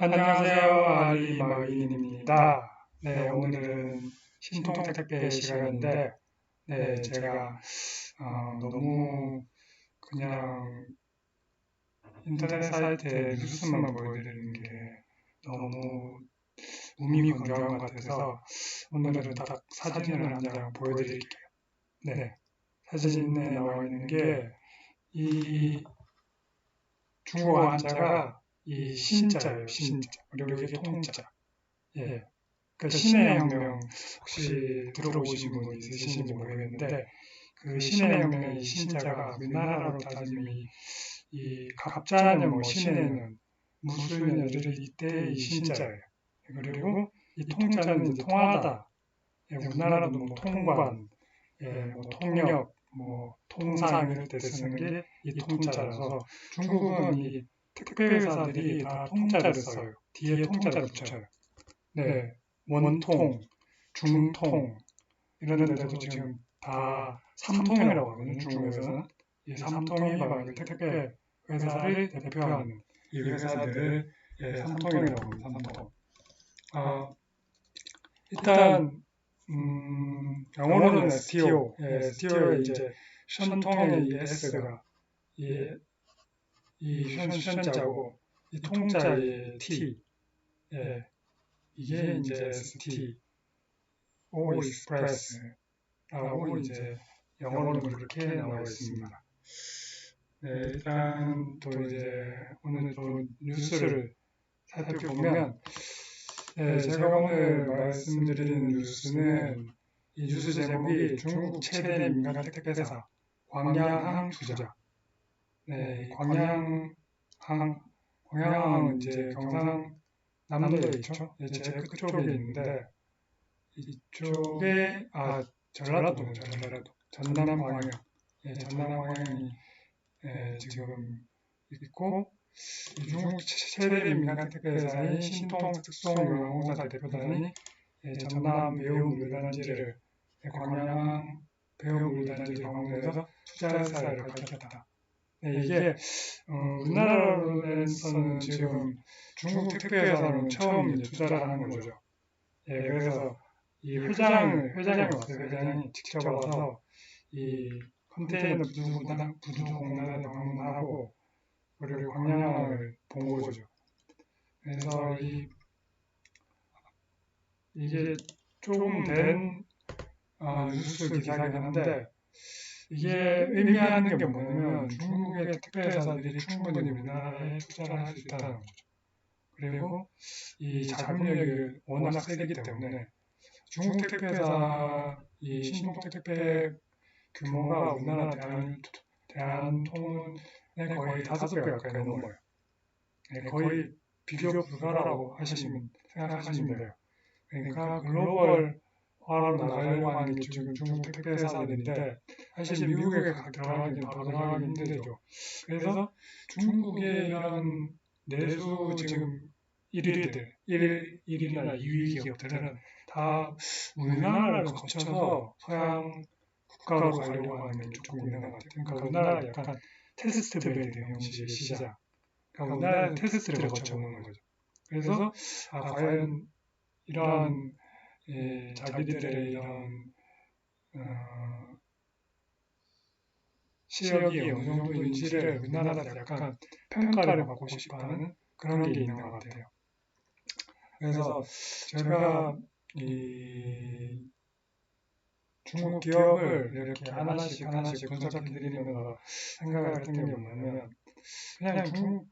안녕하세요. 알리마윈입니다. 네, 오늘은 신통 택배 시간인데, 네, 제가 어, 너무 그냥 인터넷 사이트에 뉴스만 보여드리는 게 너무 무미 건조한 것 같아서 오늘은 딱 사진을 한 장 보여드릴게요. 네, 사진에 나와 있는 게 이 중국어 한자가 이 신자예요, 신자. 이게 통자. 예. 그 신의 혁명 혹시 들어보신 분 있으신지 모르겠는데 그 신의 혁명의 신자가 우리나라로 따지면 이, 이 갑자는 뭐 신에는 무술년 이럴 이때 이 신자예요. 그리고 이 통자는 이제 통하다. 예, 우리나라도 뭐 통관, 예, 뭐 통역, 뭐 통상 이럴 때 쓰는 게 이 통자라서 중국은 이 택배회사들이 다 통자를 써요. 뒤에 통자를 붙여요. 네, 원통, 중통 이런 데도 지금 다 삼통이라고 하거든요. 중국에서는 이 삼통이 바로 택배 회사를 대표하는 이 회사들을 예, 삼통이라고 합니다. 삼통. 아, 일단 음, 영어로는 STO, 예, STO의 이제 션통의 이 S가 이 이 션, 션자고 이 통자의 T. 예, 이게 이제 ST O 익스프레스라고 이제 영어로는 그렇게 나와 있습니다. 네, 일단 또 이제 오늘 또 뉴스를 살펴보면 네, 제가 오늘 말씀드리는 뉴스는 이 뉴스 제목이 중국 최대 민간 택배사 광양항 투자 네, 광양 항, 광양항은 이제 경상 남도에 있죠. 이제 제 끝쪽에 있는데, 이쪽에, 아, 전라도, 전라도, 전남 광양, 예, 전남 광양이 예, 지금 있고, 중국 최대 민간 택배사인 신통 특송 유황공사 대표단이 예, 전남 배우 물단지를 광양 배우 물단지 방문해서 투자 사를 밝혔다. 네, 이게 어, 우리나라에서는 지금 중국 택배회사는 처음 투자를 하는 거죠. 예, 그래서 이 회장을 회장이 왔어요. 회장이 직접 와서 이 컨테이너 부두공단 부두공단에 방문하고 그리고 광양을 본 거죠. 그래서 이 이게 조금 된 어, 뉴스 기사긴 한데 이게 의미하는 게 뭐냐면 중국의 택배회사들이 충분히 우리나라에 투자를 할 수 있다는 거죠. 그리고 이 자금력이 워낙 세기 때문에 중국 택배회사, 이 신동 택배 규모가 우리나라 대한, 대한통운의 거의 다섯 배 가까이 넘어요. 네, 거의 비교 불가라고 하시면 생각하시면 돼요. 그러니까 글로벌 화로 나가려고 하는 게 지금 중국 택배 회사들인데 사실 미국에 들어가기는 더 들어가기 힘들죠. 그래서 중국의 이런 내수 지금 1위들, 1, 1위나 2위 기업들은 다 우리나라를 거쳐서 서양 국가로 가려고 하는 게 조금 있는 것 같아요. 그러니까 우리나라 약간 테스트 베드 형식의 시장. 그러니까 우리나라는 테스트를 거쳐오는 거죠. 그래서 아, 과연 이러한 예, 자기들의 이런 어, 실력이 어느 정도 인지를 우리나라가 약간 평가를 받고 싶어하는 그런 게 있는 것 같아요. 그래서 제가 이 중국 기업을 이렇게 하나씩 하나씩 분석해 드리면서 생각을 했던 게 뭐냐면 그냥 중국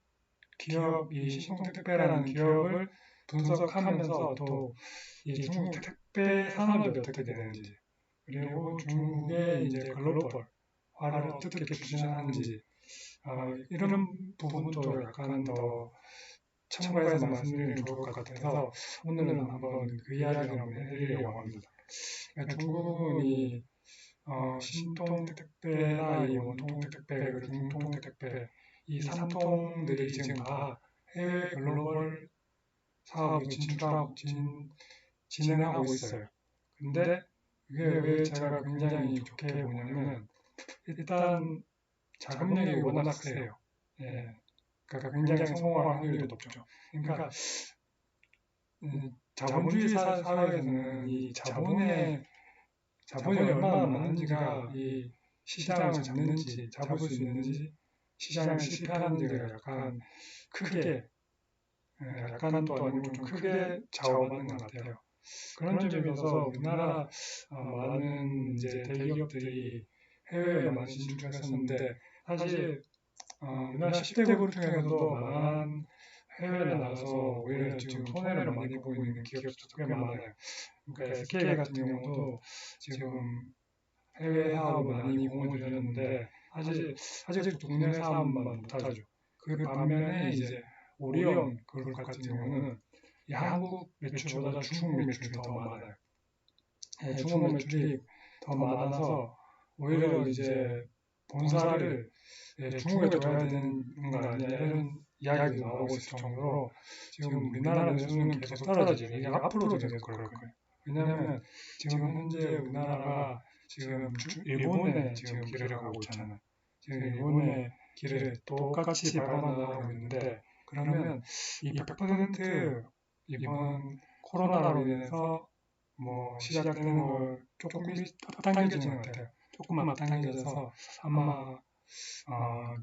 기업, 이 신통택배라는 기업을 분석하면서 또이 중국 택배 산업이 어떻게 되는지 그리고 중국의 이제 글로벌화를 어떻게 추진하는지 어, 이런 부분도 약간 더 첨가해서 말씀드리면 좋을 것 같아서 오늘은 한번 그 이야기를 한번 해드리려고 합니다. 그러니까 중국이 어, 신통 택배나 이 원통 택배 그리고 중통 택배 이 삼통들이 지금 다 해외 글로벌 사업을 진출하고 진, 진행하고 있어요. 근데 이게 왜 제가 굉장히 좋게 보냐면 일단 자금력이 워낙 세요. 예. 그러니까 굉장히 성공할 확률이 높죠. 그러니까 음, 자본주의 사, 사회에서는 이 자본의 자본이 얼마나 많은지가 이 시장을 잡는지 잡을 수 있는지 시장을 실패하는지가 약간 크게 예, 약간 또 아니고 좀 크게 좌우하는 것 같아요. 그런 점에서 우리나라 어, 많은 이제 대기업들이 해외에 많이 진출했었는데 사실 어, 우리나라 10대 그룹 중에서도 많은 해외에 나가서 오히려 지금 손해를 많이 보고 있는 기업들도 꽤 많아요. 그러니까 SK 같은 경우도 지금 해외 사업을 많이 공을 들였는데 사실 아직 국내 사업만 못하죠. 그 반면에 이제 오리온 그룹 같은 경우는 이 한국 매출보다 중국 매출이 더 많아요. 예, 중국 매출이 더 많아서 오히려 이제 본사를 예, 중국에 둬야 되는 거 아니냐 이런 이야기도 나오고 있을 정도로 지금 우리나라 내수는 계속 떨어지죠. 이게 앞으로도 계속 그럴 거예요. 왜냐하면 지금 현재 우리나라가 지금 주- 일본에 지금 길을 가고 있잖아요. 지금 일본의 길을 똑같이 밟아나가고 있는데 그러면 이 100% 이번 코로나로 인해서 뭐 시작되는 걸 조금 앞당겨지는 것 같아요. 조금만 앞당겨져서 아마 어,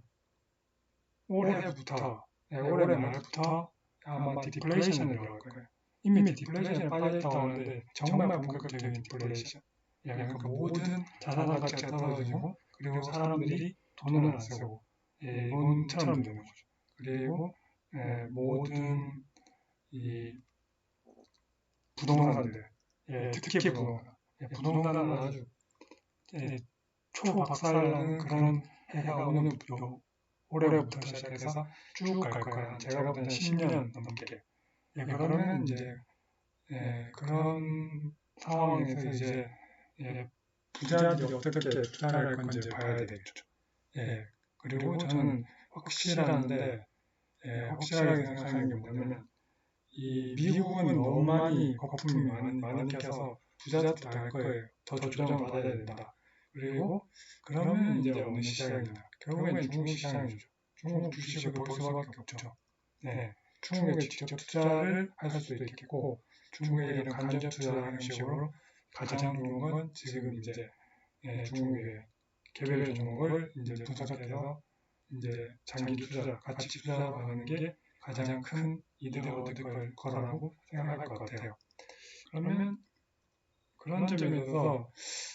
올해부터 네, 올해 말부터 아마 디플레이션을 들어갈 거예요. 이미 디플레이션에 빠져있다고 하는데 정말 본격적인 디플레이션. 예, 그러니까 모든 자산 가치가 떨어지고 그리고 사람들이 돈을 안 쓰고 예, 이번처럼 되는 거죠. 그리고 예, 모든 이 부동산들, 예, 특히 부동산, 예, 부동산은 아주 예, 초박살나는 그런 해가 오는 요 올해부터 시작해서 쭉 갈 거야. 제가 볼 때는 10년 넘게. 예, 그러면 이제 예, 그런 상황에서 이제 예, 부자들이 어떻게 투자를 할 건지 봐야 되겠죠. 예, 그리고 저는 확실한데 예, 확실하게 생각하는 게 뭐냐면 이 미국은 너무 많이 거품이 많이, 많이 껴서 부자도 다할 거예요. 더 조정을 받아야 된다. 그리고 그러면 이제 어느 시장이냐. 결국엔 중국 시장이죠. 중국 주식을 볼 수밖에 없죠. 네. 중국에 직접 투자를 할 수도 있겠고 중국에 이런 간접 투자 형식으로 가장 좋은 건 지금 이제 예, 중국의 개별 종목을 이제 분석해서 이제 장기 투자, 가치 투자하는 게 가장 큰 이득을 얻을 걸 거라고 생각할 것 같아요. 그러면 그런 점에서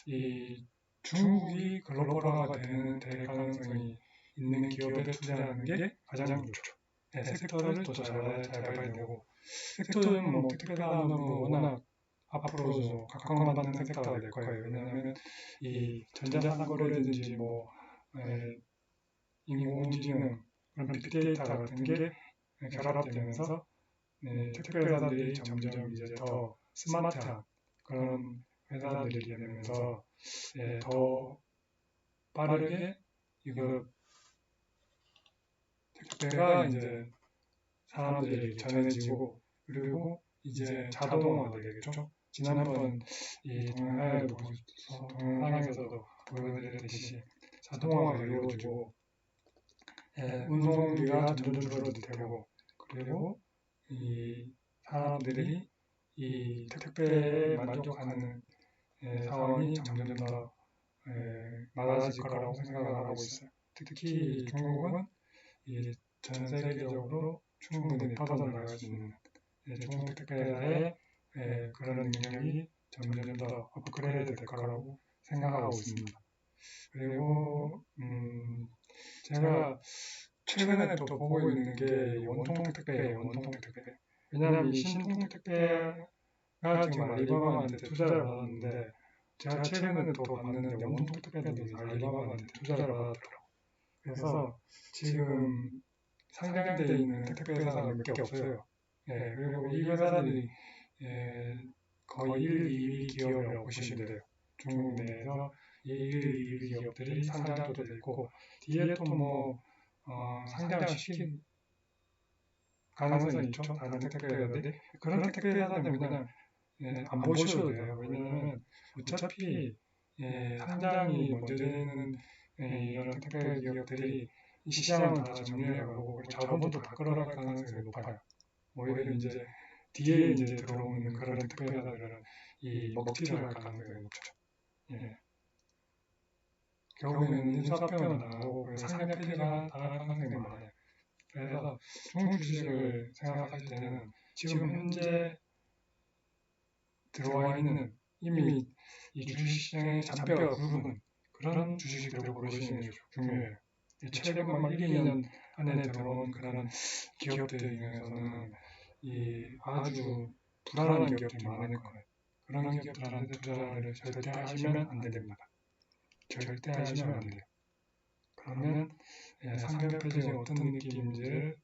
이 중국이 글로벌화가 되는 될 가능성이 있는 기업에 투자하는 게 가장 좋죠. 네, 섹터를 더잘잘 봐야 되고 섹터는 뭐 특별한 뭐 워낙 앞으로도 각광받는 섹터가 될 거예요. 왜냐하면 이 전자상거래든지 뭐 에, 인공지능 그런 빅데이터 같은 게 결합되면서 네, 특별회사들이 점점 이제 더 스마트한 그런 회사들이 되면서 예, 더 빠르게 이거 택배가 이제 사람들이 전해지고 그리고 이제 자동화가 되겠죠. 지난번 이 동영상에도 보- 동영상에서도 보여드렸듯이 자동화가 이루어지고 예, 운송비가 점점 줄어들 테고 그리고 이 사람들이 이 택배에 만족하는 예, 상황이 점점 더 예, 많아질 거라고 생각을 하고 있어요. 특히 중국은 이 전 세계적으로 충분히 퍼져나갈 수 있는 예, 중국 택배사의 예, 그런 능력이 점점 더 업그레이드 될 거라고 생각하고 있습니다. 그리고 음, 제가 최근에 또 보고 있는 게이 원통 택배예요. 원통 택배. 왜냐하면 이 신통 택배가 지금 알리바바한테 투자를 받았는데 제가 최근에 또 봤는데 원통 택배들이 알리바바한테 투자를 받았더라고요. 그래서 지금 상장되어 있는 택배 회사가 몇 개 없어요. 예, 그리고 이 회사들이 예, 거의 1, 2위 기업이라고 보시면 돼요. 중국 내에서 1, 2위 기업들이 상장도 되고 뒤에 또뭐 어, 상장시킨 가능성이 있죠. 다른 택배 회사들이 그런 택배 회사들은 그냥 예, 안 보셔도 돼요. 왜냐하면 어차피 예, 상장이 먼저 되는 예, 이런 택배 기업들이 이 시장은 다 그리고 자본도 다 끌어갈 가능성이 높아요. 오히려 이제 뒤에 이제 들어오는 그런 특별자들은 이 먹튀를 할 가능성이 높죠. 예. 결국에는 나가고 그 상장 폐지가 나갈 가능성이 많아요. 그래서 중국 주식을 생각할 때는 지금 현재 들어와 있는 이미 이 주식시장의 잔뼈가 굵은 그런 주식들을 고르시는 게 중요해요. 최근 막 1, 2년 안에 들어온 그런 기업들 중에서는 이 아주 불안한 기업들이 많을 거예요. 그런 기업들한테 투자를 절대 하시면 안 됩니다. 절대 하시면 안 돼요. 그러면 예, 상장 폐지가 어떤 느낌인지를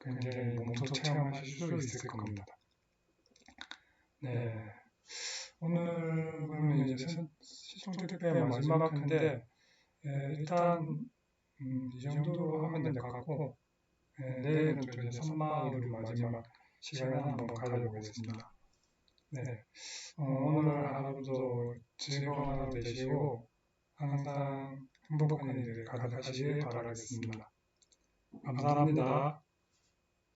굉장히 몸소 체험하실 수 있을 겁니다. 네. 오늘 그러면 이제 시청자 특별 마지막 회인데 예, 일단 음, 이 정도로 하면 될 것 같고 예, 내일은 또 이제 선마으로 마지막 시간을 한번 가져보겠습니다. 네. 어, 오늘 하루도 즐거운 하루 되시고 항상 행복한 일을 가득하시길 바라겠습니다. 감사합니다.